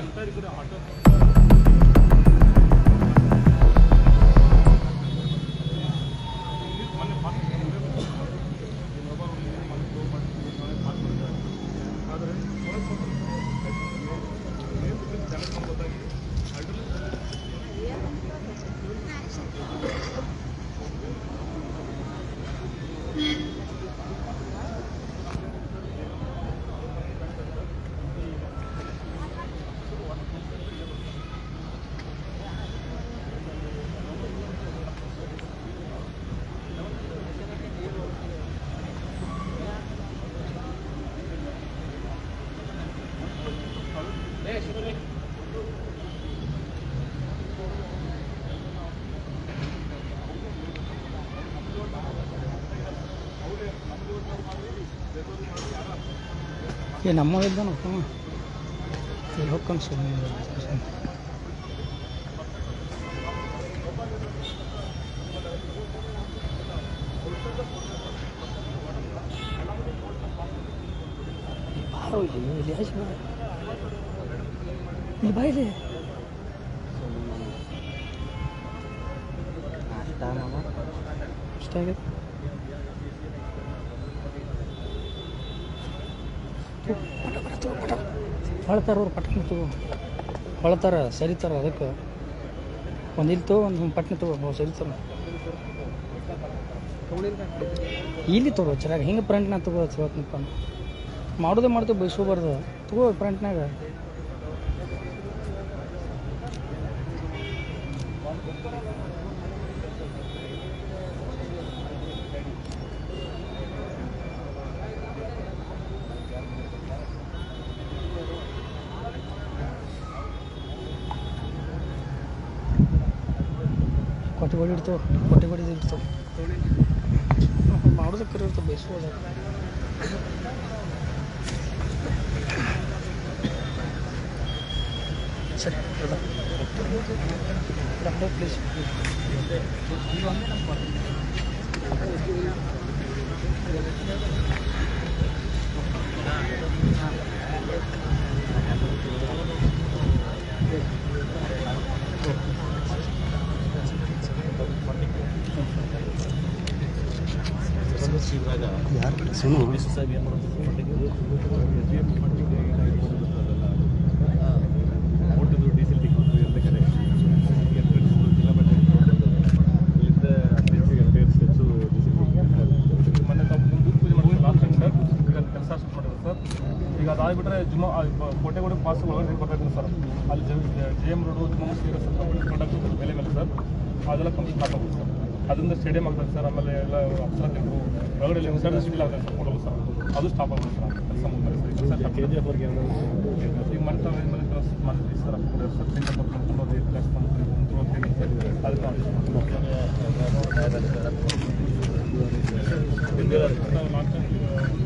అందరికీ కూడా ఆటో ಏ ನಮ್ಮ ಇದ್ದಾನಪ್ಪ ಇಲ್ಲಿ ಹೋಗ್ಕೊಂಡು ಸುಮ್ಮನೆ ಬಾರೋ ಇಲ್ಲಿ ಆಚೆ ಬಾ. ಇಲ್ಲಿ ಬಾ ಇಲ್ಲಿ. ಇಷ್ಟ ಆಗೈತೆ ಹೊಳ್ತಾರ ಅವ್ರು ಪಟ್ನ ತಗೋ. ಹೊಳ್ತಾರ ಸರಿತಾರ ಅದಕ್ಕೆ. ಒಂದು ಇಲ್ಲಿ ತಗೋ, ಒಂದು ಪಟ್ಟಣ ತಗೋ ಸರಿತಾರ. ಇಲ್ಲಿ ತಗೋ ಚೆನ್ನಾಗಿ ಹಿಂಗೆ ಪ್ರಂಟ್ನಾಗ ತಗೋ ಹೇಳ್ತೀನಪ್ಪ ಮಾಡೋದೇ ಮಾಡ್ತೇವೆ ಬಯಸ್ಕೋಬಾರ್ದು ತಗೋ ಪ್ರಿಂಟ್ನಾಗ ಕೊಟ್ಟಿಗೋಡಿ ಇಡ್ತಾವ ಕೊಟ್ಟಿಗೋಡಿ ಇಡ್ತಾವ ಮಾಡೋದಕ್ಕೆ ಇರ್ತಾವ ಬೇಯಿಸೋದ ಸರಿ ಪ್ಲೀಸ್ ಯಾರು ಸುನು. ಈಗ ಅದಾಗ್ಬಿಟ್ರೆ ಜುಮ್ಮ ಕೋಟೆಗೋಡಿ ಪಾಸ್ ಒಳಗಡೆ ಬರ್ತಾಯಿದ್ರು ಸರ್ ಅಲ್ಲಿ ಜೆ ಎಂ ರೋಡು ಜುಮ್ಮ ಸರ್ ಮೇಲೆ ಮೇಲೆ ಸರ್ ಅದೆಲ್ಲ ಕಂಪ್ಲೀಟ್ ಮಾಡ್ಬೋದು ಸರ್ ಅದರಿಂದ ಸ್ಟೇಡಿಯಂ ಆಗ್ತದೆ ಸರ್ ಆಮೇಲೆ ಎಲ್ಲ ಅಪ್ಸರ ತಿಂಗಳು ಒಳಗಡೆ ಸಿಟಿ ಆಗ್ತದೆ ಸರ್ ಕೊಡೋದು ಸರ್ ಅದು ಸ್ಟಾಪ್ ಆಗುತ್ತೆ ಸರ್ ಕೆಲಸ ಮುಗಿದ್ರೆ ಸರ್. ಕೆ ಜಿ ಎಫ್ ಈಗ ಮಾಡ್ತಾರೆ ಮೇಲೆ ಕೆಲಸ ಮಾಡ್ತೀವಿ ಸರ್ ಅಪ್ಪ ಸರ್ ತಿಂಗಳು ಬರ್ಕೊಂಡು ಅದು ಪ್ಲಸ್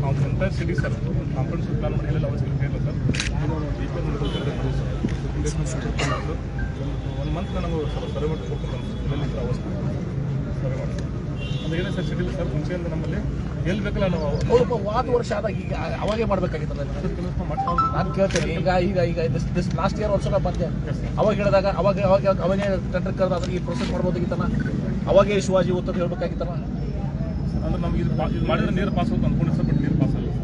ನಾವು entire city sir compound plan ಮಾಡಿ ಎಲ್ಲ ಅವಶ್ಯಕತೆ ಇಲ್ಲ ಸರ್ ಒಂದು ಮಂತ್ ನನಗೆ ಸ್ವಲ್ಪ ಸರ್ವೆ ಮಾಡಿ ಎಲ್ಲಿ ಅವಶ್ಯಕತೆ ಮಾಡಿ. ಅದೇನೇ ಸರ್ ಸಿಟಿಲಿ ಸರ್? ಮುಂಚೆಯಿಂದ ನಮ್ಮಲ್ಲಿ ಎಲ್ಲಿ ಬೇಕಲ್ಲ ನಾವು ಒಂದು ವಾದ ವರ್ಷ ಆದಾಗ ಈಗ ಅವಾಗೇ ಮಾಡ್ಬೇಕಾಗಿತ್ತಲ್ಲ ಕೆಲಸ ನಾನು ಕೇಳ್ತೇನೆ ಈಗ ಈಗ ಈಗ ದಿಸ್ ಲಾಸ್ಟ್ ಇಯರ್ ವರ್ಷ ಬಂದೆ. ಅವಾಗ ಹೇಳಿದಾಗ ಅವಾಗ ಅವಾಗ ಅವಾಗೇ ಟೆಂಡರ್ ಅದನ್ನ ಈ ಪ್ರೊಸೆಸ್ ಮಾಡ್ಬೋದಾಗಿತ್ತಲ್ಲ? ಅವಾಗೇ ಶಿವಾಜಿ ಉತ್ತರ ಹೇಳ್ಬೇಕಾಗಿತ್ತಲ್ಲ? ಅಂದ್ರೆ ನಮ್ಗೆ ಇದು ಇದು ಮಾಡಿದ್ರೆ ನೀರು ಪಾಸ್ ಹೋಗುತ್ತೆ ಅನ್ಕೊಂಡು ಸರ್ ಬಟ್ ನೀರು ಪಾಸ್ ಆಗಲ್ಲ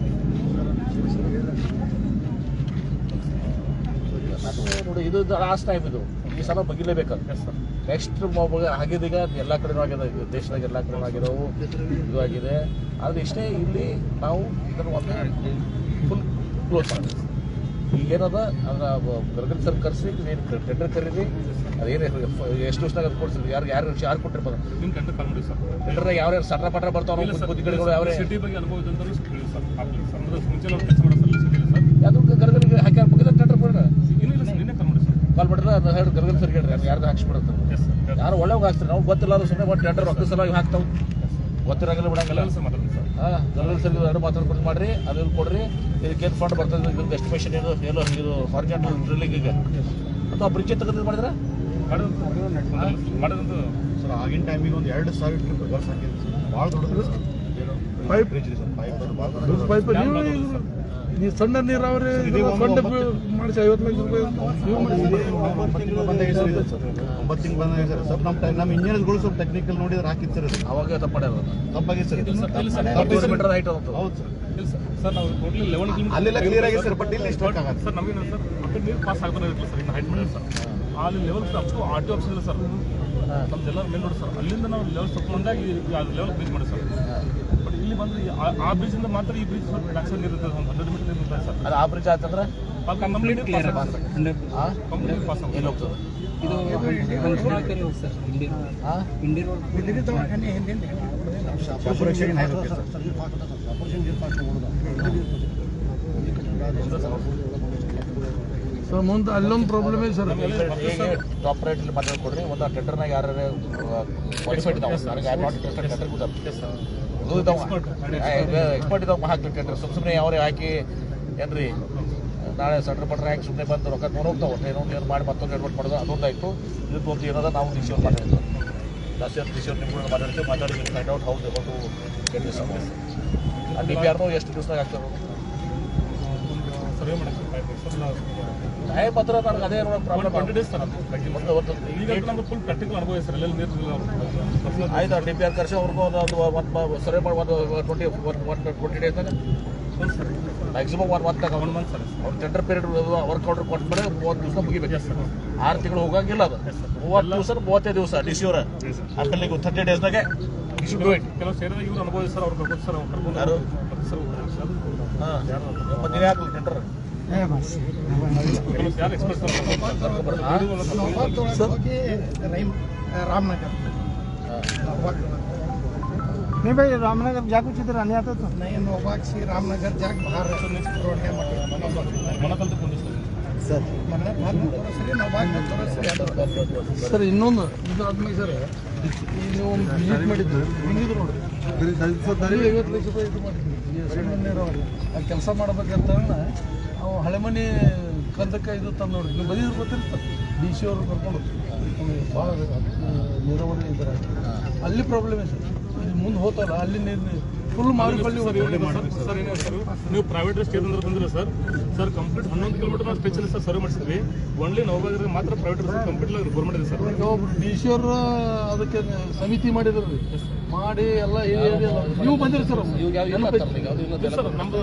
ನೋಡಿ ಇದು ಲಾಸ್ಟ್ ಟೈಮ್ ಇದು. ಈ ಸಲ ಬಗಿಲೇಬೇಕು ನೆಕ್ಸ್ಟ್ ಆಗಿದೀಗ ಎಲ್ಲ ಕಡೆನೂ ಆಗಿದೆ. ದೇಶದಾಗ ಎಲ್ಲ ಕಡೆ ಆಗಿರೋವು ಇದು ಆಗಿದೆ. ಆದರೆ ಇಷ್ಟೇ ಇಲ್ಲಿ ನಾವು ಇದನ್ನು ಒಂದೇ ಫುಲ್ ಕ್ಲೋಸ್ ಮಾಡಿದ್ವಿ ಈಗೇನದ ಅದನ್ನ ಗರ್ಗನ್ ಸರ್ ಕರೆಸಿ ಏನು ಟೆಂಡರ್ ಕರೀರಿ. ಅದೇನು ಎಷ್ಟು ವರ್ಷದಾಗ ಅದು ಕೊಡ್ಸಿರಿ ಯಾರು ಯಾರು ಯಾರು ಕೊಟ್ಟಿರ್ಬೋದು? ಟೆಂಡರ್ ಯಾವ ಯಾರು ಸಟ್ರ ಪಟ್ರ ಬರ್ತಾವ ಬುದ್ಧಿಗಳು ಯಾವ ಸಿಟಿ ಬಗ್ಗೆ ಅನುಭವ ಇದೆ ಅಂತಲೂ ಹೇಳಿ ಸರ್ ಹಾಕ್ಲಿ ಸರ್ ಅಂದ್ರೆ ಮುಂಚೆ ನಾವು ಕೆಲಸ ಮಾಡೋ ಸರ್ ಸಿಟಿಲಿ ಸರ್ ಯಾವುದು ಗರ್ಗಲಿಗೆ ಹಾಕಿ ಹಾಕ್ಬೇಕಿದ್ರೆ ಟೆಂಡರ್ ಕೊಡ್ರಿ ಇನ್ನೂ ಇಲ್ಲ ಸರ್ ನಿನ್ನೆ ಕಾಲ್ ಮಾಡಿ ಸರ್ ಕಾಲ್ ಮಾಡಿದ್ರೆ ಅದು ಹೇಳಿ ಗರ್ಗಲ್ ಸರ್ ಹೇಳ್ರಿ ಯಾರ್ದು ಹಾಕ್ಸ್ಬಿಡುತ್ತೆ ಯಾರು ಒಳ್ಳೆ ಹಾಕ್ತಾರೆ ನಾವು ಗೊತ್ತಿಲ್ಲ ಸುಮ್ಮನೆ ಒಂದು ಟೆಂಡರ್ ರೊಕ್ಕ ಸಲ ಹಾಕ್ತಾವ್. ಗೊತ್ತಿರಂಗಿಲ್ಲ ಬಿಡಂಗಿಲ್ಲ. ಹಾಂ ಗರ್ಗಲ್ ಸರ್ ಎರಡು ಮಾತಾಡ್ಕೊಂಡು ಮಾಡ್ರಿ ಅದನ್ನ ಕೊಡ್ರಿ. ಇದಕ್ಕೆ ಏನು ಫಂಡ್ ಬರ್ತದೆ ಇದ್ರದ್ದು ಎಸ್ಟಿಮೇಷನ್ ಏನು ಏನು ಇದು ಹಾರ್ಜೆಂಟಲ್ ಡ್ರಿಲ್ಲಿಂಗಿಗೆ ಅಥವಾ ಬ್ರಿಡ್ಜ್ ತೆಗೆದು ಮಾಡಿದ್ರೆ? ಸರ್ ಆಗಿನ ಟೈಮಿಗೆ ಒಂದು ಎರಡು ಸಾವಿರ ಟ್ರಿಪ್ ಬರ್ಸ್ ಹಾಕಿದ್ರು ಭಾಳ ದೊಡ್ಡದು ಪೈಪ್ ಬ್ರಿಡ್ಜ್ ಸರ್ ಪೈಪ್ ಭಾಳ ದೊಡ್ಡದು. ಪೈಪ್ ನೀವು ಸಣ್ಣ ನೀರಾವರಿ ಫಂಡ್ ಮಾಡಿಸಿ ಐವತ್ತು ಲಕ್ಷ ರೂಪಾಯಿ ನೀವು ಒಂಬತ್ತು ತಿಂಗಳು ಸರ್ ಸ್ವಲ್ಪ ನಮ್ಮ ನಮ್ಮ ಇಂಜಿನಿಯರ್ಗಳು ಸ್ವಲ್ಪ ಟೆಕ್ನಿಕಲ್ ನೋಡಿದ್ರೆ ಹಾಕಿತ್ತು ಸರ್. ಅವಾಗ ತಪ್ಪಡ್ಯಾರ ತಪ್ಪಾಗಿ ಸರ್. ಹೌದು ಸರ್. ಇಲ್ಲ ಸರ್ ಸರ್ ನಾವು ಟೋಟಲಿ ಲೆವೆನ್ ಕಿಲೋಮೀಟರ್ ಅಲ್ಲೆಲ್ಲ ಕ್ಲಿಯರ್ ಆಗಿದೆ ಸರ್ ಬಟ್ ಇಲ್ಲಿ ಆಗುತ್ತೆ. ಸರ್ ನಮಗೆ ಸರ್. ನೀರು ಪಾಸ್ ಆಗ್ತಾನೆ ಇರಲಿಲ್ಲ ಸರ್ ಇನ್ನು ಹೈಟ್ ಸರ್. ಅಲ್ಲಿ level up to R T office ಇಲ್ಲ ಸರ್. ನಮ್ದೆಲ್ಲ ಮೇಲೆ ನೋಡಿ ಸರ್. ಅಲ್ಲಿಂದ ನಾವು ಲೆವೆಲ್ ತಗೊಂಡಾಗಿ ಲೆವೆಲ್ ಬ್ರಿಜ್ ಮಾಡಿ ಸರ್. ಬಟ್ ಇಲ್ಲಿ ಬಂದ್ರೆ ಆ- ಬ್ರಿಜಿಂದ ಬ್ರಿಡ್ಜಿಂದ ಮಾತ್ರ ಈ ಬ್ರಿಜ್ ಸ್ವಲ್ಪ ಟ್ಯಾಕ್ಸರ್ ಇರುತ್ತೆ ಒಂದು ಹಂಡ್ರೆಡ್ ಮೀಟರ್ ಇರುತ್ತೆ ಸರ್. ಅದು ಆ ಬ್ರಿಜ್ ಆಯ್ತಂದ್ರೆ? ಕಂಪ್ಲೀಟ್ ಕ್ಲಿಯರ್ ಆ? ಕಂಪ್ಲೀಟ್ ಪಾಸ್ ಆಗುತ್ತೆ ಎಲ್ಲಿ ಹೋಗ್ತದೆ? ಇದು ಸರ್ ಆ? ರೋಡ್ ಸರ್ ಸರ್ ಮುಂದೆ ಅಲ್ಲೊಂದು ಪ್ರಾಬ್ಲಮ್ ಇದೆ ಸರ್ ಹೇಗೆ ಟಾಪ್ ರೇಟ್ ಮಾತಾಡಿ ಮಾತಾಡ್ಕೊಡ್ರಿ ಒಂದು ಟೆಂಡರ್ನಾಗ ಯಾರು ಕ್ವಾಲಿಫೈಡ್ ಇದಾವೆ. ನನಗೆ I not interested tender expert ಇದಾವೆ ಹಾಕ್ಲಿ ಟೆಂಡರ್ ಸುಮ್ ಸುಮ್ಮನೆ ಯಾವ್ರೆ ಹಾಕಿ ಏನ್ರಿ ನಾಳೆ ಸೆಂಟ್ರ್ ಪಟ್ರೆ ಹಾಕಿ ಸುಮ್ಮನೆ ಬಂದು ರೊಕ್ಕ ತೊಗೊಂಡು ಹೋಗ್ತಾವೆ. ಏನೋ ಏನು ಮಾಡಿ ಮತ್ತೊಂದು ಎಡ್ವರ್ಟ್ ಮಾಡೋದು ಅದೊಂದಾಯ್ತು. ಇದು ಒಂದು ಏನದ ನಾವು ಡಿಸಿಷನ್ ಮಾಡಿದ್ವಿ ಲಾಸ್ಟ್ ಇಯರ್ ಡಿಸಿಷನ್ ನಿಮ್ಗಳು ಮಾತಾಡ್ತೀವಿ ಮಾತಾಡಿ ಫೈಂಡ್ ಔಟ್ ಹೌದು ಡಿ ಪಿ ಆರ್ನು ಎಷ್ಟು ದಿವಸದಾಗ ಆಗ್ತಾರೆ ಸರ್ವೆ ಮಾಡಕ್ಕೆ ಸರ್ ನನಗೆ ಅದೇ ಪ್ರಾಬ್ಲಮ್ ಡೇಸ್ ಸರ್ ಈಗ ನಮ್ಗೆ ಫುಲ್ ಪ್ರಾಕ್ಟಿಕಲ್ ಅನುಭವ ಸರ್ ನೀರು ಆಯ್ತು ಡಿ ಪಿ ಆರ್ ಅವ್ರಿಗೂ ಒಂದು ಒಂದು ಒಂದು ಸರ್ವೆ ಮಾಡಿ ಒಂದು twenty one one twenty days maximum one one month sir ಅವ್ರು ಟೆಂಡರ್ ಪೀರಿಯಡ್ ವರ್ಕ್ ಆರ್ಡರ್ ಕೊಟ್ಬಿಟ್ಟು ಮೂವತ್ತು ದಿವಸ ಮುಗಿಬೇಕು. ಆರು ತಿಂಗಳು ಹೋಗಂಗಿಲ್ಲ ಅದು. ಮೂವತ್ತು ದಿವಸ ಮೂವತ್ತೈದು ದಿವಸ ಡಿ ಸಿ ಅವರ. ಥರ್ಟಿ ಇಟ್ ಕೆಲವು ಸೇರಿದ ಇವ್ರು ಅನುಭವ ಇದೆ ಸರ್ ಅವ್ರು ಕರ್ಕೊಂಡು ಸರ್ ಅವ್ರು ಕರ್ಕೊಂಡು? ಸರ್. ಹಾಂ ಮತ್ತೆ ನೀವೇ ಹಾಕಲಿ ಟೆಂಡರ್ ಕೆಲವು ಯಾರು ಎಕ್ಸ್ಪ್ರೆಸ್ रामनगर नहीं भाई रामनगर जा कुछ इधर आने आता तो नहीं नोबाग से रामनगर जाके बाहर रोड है ಮೊನಕಲ್ದು ಕುಂದು ಸರ್ ಸರ್ ಇನ್ನೊಂದು ಇದು ಆದ್ಮೇಲೆ ಸರ್ ನೀವು ಒಂದು ವಿಸಿಟ್ ಮಾಡಿದ್ದು ಹೆಂಗಿದ್ರು ನೋಡಿ ಬರೀ ಐವತ್ತು ಲಕ್ಷ ರೂಪಾಯಿ ಇದು ಮಾಡಿದ್ವಿ ನೀರಾವರಿ ಆ ಕೆಲಸ ಮಾಡ್ಬೇಕಂತ ನಾವು ಹಳೆ ಮನೆ ಕಂದಕ್ಕೆ ಇದು ತಂದು ನೋಡಿ ನೀವು ಬದಿದ್ರು ಗೊತ್ತಿರ್ತದೆ ಡಿ ಸಿ ಅವರು ಕರ್ಕೊಂಡು ಭಾಳ ನೀರಾವರಿ ಇದ್ದಾರೆ ಅಲ್ಲಿ ಪ್ರಾಬ್ಲಮ್ ಇದೆ ಸರ್ ಇಲ್ಲಿ ಮುಂದೆ ಹೋತಲ್ಲ ಅಲ್ಲಿ ನೀರು ಫುಲ್ ಸರ್ ನೀವು ಪ್ರೈವೇಟ್ ಸ್ಟೇಟ್ ಅಂದ್ರೆ ಬಂದ್ರೆ ಸರ್ ಸರ್ ಕಂಪ್ಲೀಟ್ ಹನ್ನೊಂದು ಕಿಲೋಮೀಟರ್ ನಾವು ಸ್ಪೆಷಲ್ ಸರ್ ಸರ್ವ್ ಮಾಡಿಸಿದ್ವಿ. ಓನ್ಲಿ ನವಬಾದ್ರಿಗೆ ಮಾತ್ರ ಪ್ರೈವೇಟ್ ಕಂಪ್ಲೀಟ್ ಗೌರ್ಮೆಂಟ್ ಇದೆ ಸರ್. ಡಿ ಸಿ ಅವರು ಅದಕ್ಕೆ ಸಮಿತಿ ಮಾಡಿದ್ರು. ಮಾಡಿ ಎಲ್ಲ ನೀವು ಬಂದಿರಿ ಸರ್. ಸರ್ ನಮ್ದು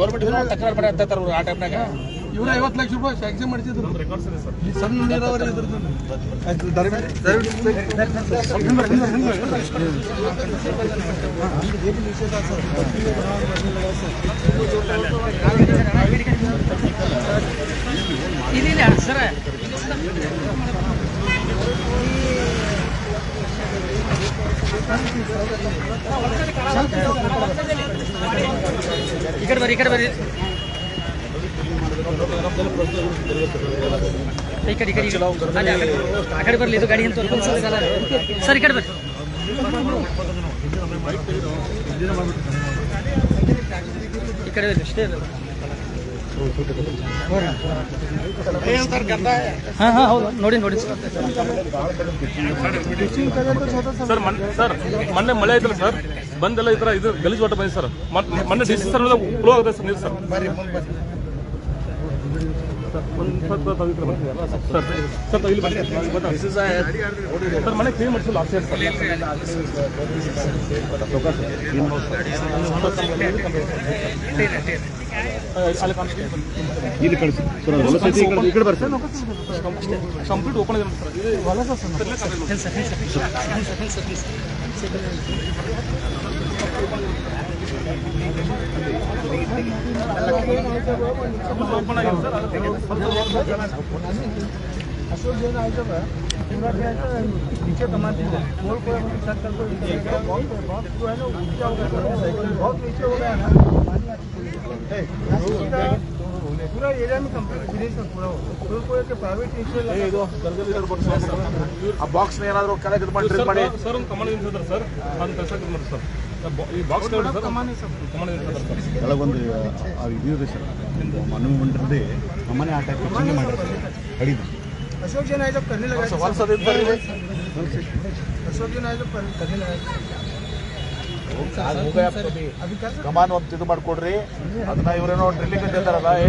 ಗೌರ್ಮೆಂಟ್ ತಕರಾರು ಮಾಡಿ ಅಂತ ಅವ್ರು ಆ ಟೈಮ್ನಾಗ ಇವ್ರು ಐವತ್ತು ಲಕ್ಷ ರೂಪಾಯಿ ಸ್ಯಾಂಕ್ಷನ್ ಮಾಡಿಸಿದ್ರು. ರೆಕಾರ್ಡ್ಸ್ ಇದೆ ಸರ್ ಈ ಸಣ್ಣ ನೀರಾವರಿ ಇದ್ರದ್ದು. ಇಲ್ಲ ಸರ್ ಈ ಕಡೆ ಬರ್ರಿ ಈ ಕಡೆ ಬರ್ರಿ ಈ ಕಡೆ ಈ ಕಡೆ ಈ ಕಡೆ. ಅಲ್ಲಿ ಆ ಹಾಂ ಹಾಂ, ಹೌದು. ನೋಡಿ ನೋಡಿ. ಸರ್ ಸರ್, ಮೊನ್ನೆ ಮಳೆ ಆಯ್ತಲ್ಲ ಸರ್? ಬಂದೆಲ್ಲ ಈ ಥರ ಇದು ಗಲೀಜು ವಾಟರ್ ಬಂದಿದೆ ಸರ್. ಮೊನ್- ಮೊನ್ನೆ ಡಿ ಸಿ ಸರ್ ಫ್ಲೋ ಆಗುತ್ತೆ ಸರ್ ನೀರು ಸರ್. ಸರ್ ಮನೆ ಕ್ಲೀನ್ ಮಾಡಿಸಲ್ಲ ಆಸೆ ಸರ್. ಇಲ್ಲಿ ಕಳಿಸಿ ಸರ್ ವಲಸತಿ ಈ ಕಡೆ ಸರ್ ಕಂಪ್ಲೀಟ್ ಓಪನ್ ಇದೆ ಸರ್ ಇದು ವಲಸ ಸರ್ ಸರ್ ಹೆಲ್ಸ್ ಹೆಲ್ಸ್ ಪ್ಲೀಸ್ ಓಪನ್ ಆಗಿದೆ ಸರ್ ಅಶೋಕ್ ಜೈನ್ ಆಯ್ತದ पूरा क्या है नीचे कमाती है गोल को छत कर को बहुत बहुत जो है ना ऊंचा हो गया बहुत नीचे हो गया ना पूरा एरिया में कंप्लीट फिनिश में पूरा हो कोई के प्राइवेट इंश्योरेंस ಇದು ಗರ್ಗಲ್ ಇರೋದು ಬರ್ತಾರೆ ಸರ್. ಆ ಬಾಕ್ಸ್ ಏನಾದ್ರು ಕೆಳಗೆ ಇದು ಮಾಡಿ ಡ್ರಿಲ್ ಮಾಡಿ ಸರ್ ಒಂದು ಕಮಾಂಡ್ ಇದ್ದಾರೆ ಸರ್ ಅದನ್ನ ಕೆಲಸ ಮಾಡಿ ಸರ್ ಈ ಬಾಕ್ಸ್ ಸರ್ ಕಮಾಂಡ್ ಇದ್ದಾರೆ ಸರ್ ಕೆಳಗೊಂದು ಆ ಇದು ಇದೆ ಸರ್ ಮನವಿ ಮಂಡ್ರದೇ ಮನೆ ಆ ಟೈಪ್ ಚೇಂಜ್ ಮಾಡಿರ್ತಾರೆ ಕಡಿಮೆ अशोक जैन आए जब करने लगा ವರ್ಷದಿಂದ ಇಲ್ಲಿ अशोक जैन आए जब करने लगा ಕಮಾನ್ ಒಂದು ಇದು ಮಾಡ್ಕೊಡ್ರಿ ಅದನ್ನ ಇವ್ರೇನೋ ಡ್ರಿಲ್ಲಿಂಗ್ ಅಂತ ಹೇಳ್ತಾರಲ್ಲ ಏ